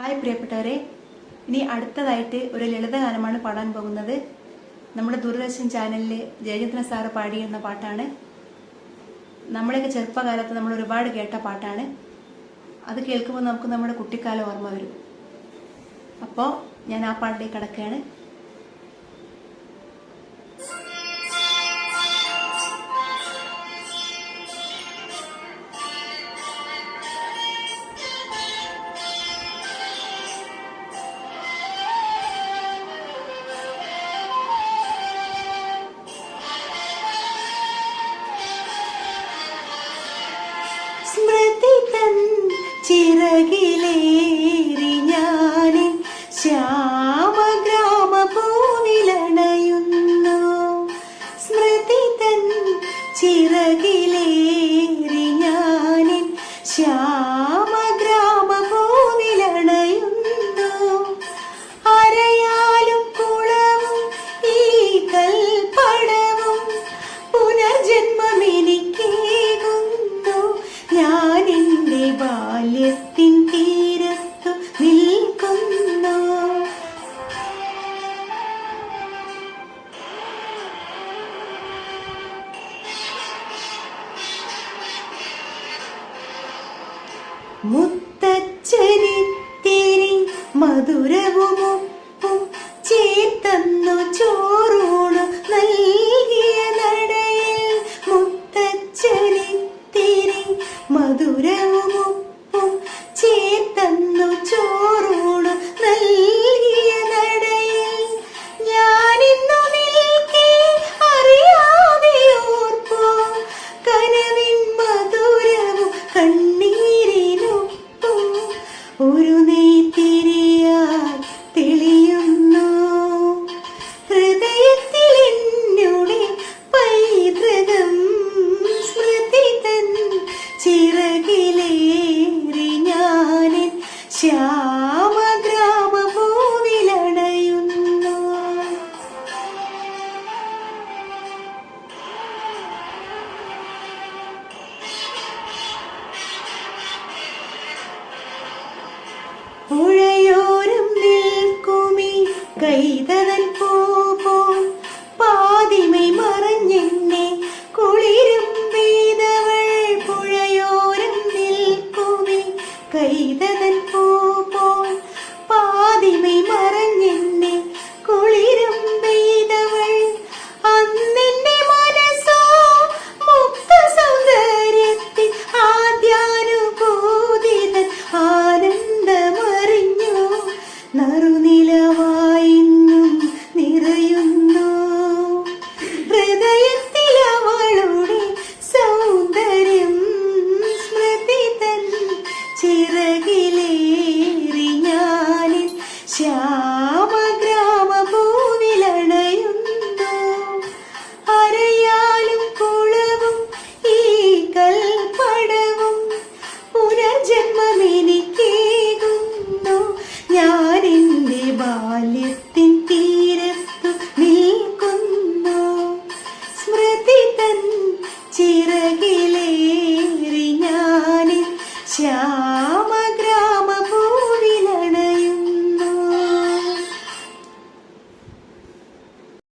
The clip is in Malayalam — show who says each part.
Speaker 1: ഹായ് പ്രിയപ്പെട്ടവരെ ഇനി അടുത്തതായിട്ട് ഒരു ലളിത ഗാനമാണ് പാടാൻ പോകുന്നത്. നമ്മുടെ ദൂരദർശൻ ചാനലിൽ ജയചന്ദ്രൻ സാറ് പാടിയിരുന്ന പാട്ടാണ്. നമ്മളെയൊക്കെ ചെറുപ്പകാലത്ത് നമ്മൾ ഒരുപാട് കേട്ട പാട്ടാണ്. അത് കേൾക്കുമ്പോൾ നമുക്ക് നമ്മുടെ കുട്ടിക്കാലം ഓർമ്മ വരും. അപ്പോൾ ഞാൻ ആ പാട്ടിലേക്ക് കിടക്കുകയാണ്. ചിറകിലേറി ഞാനിൻ ശ്യാമഗ്രാമ പൂവിലണയുന്നു സ്മൃതി തൻ ചിറകിലേറി മുത്തച്ഛനിത്തിരി മധുരവുമൊപ്പും ചേത്തന്നു ചോറൂണു നൽകിയ നടയിൽ. മുത്തച്ഛനിത്തിരി മധുരവുമൊപ്പും ചേത്തന്നു ചോറൂണു aí.